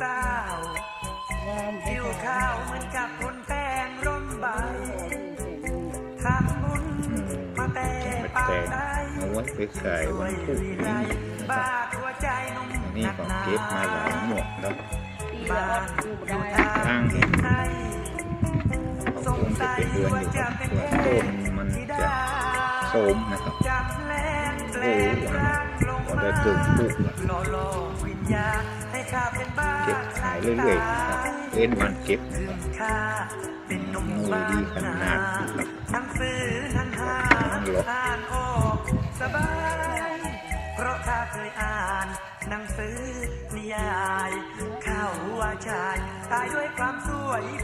สาผิวขาวเหมือนกับคนแป้งร่มใบทำบุญมาแต่ปากใดวันไปใายวันพุธบ้าหัวใจนุ่มนี่ของเก็บมาหลายหมวกแล้วบ้านอยู่ทางไทยสงสัยว่าจะเป็นแพทย์มันจะโสมนะครับโอ้โหมันก็ได้เกิดหล่อหล่อวิญญาณให้ข้าเป็นบ้าายเรื่อยๆนะครับเว้นวันเก็บนะครับนูดีขนาดนะครับน้องหลอกสบายเพราะถ้าเคยอ่านหนังสือนิยาย เข้าว่าชายตายด้วยความสวยเพลิดพลิ้ง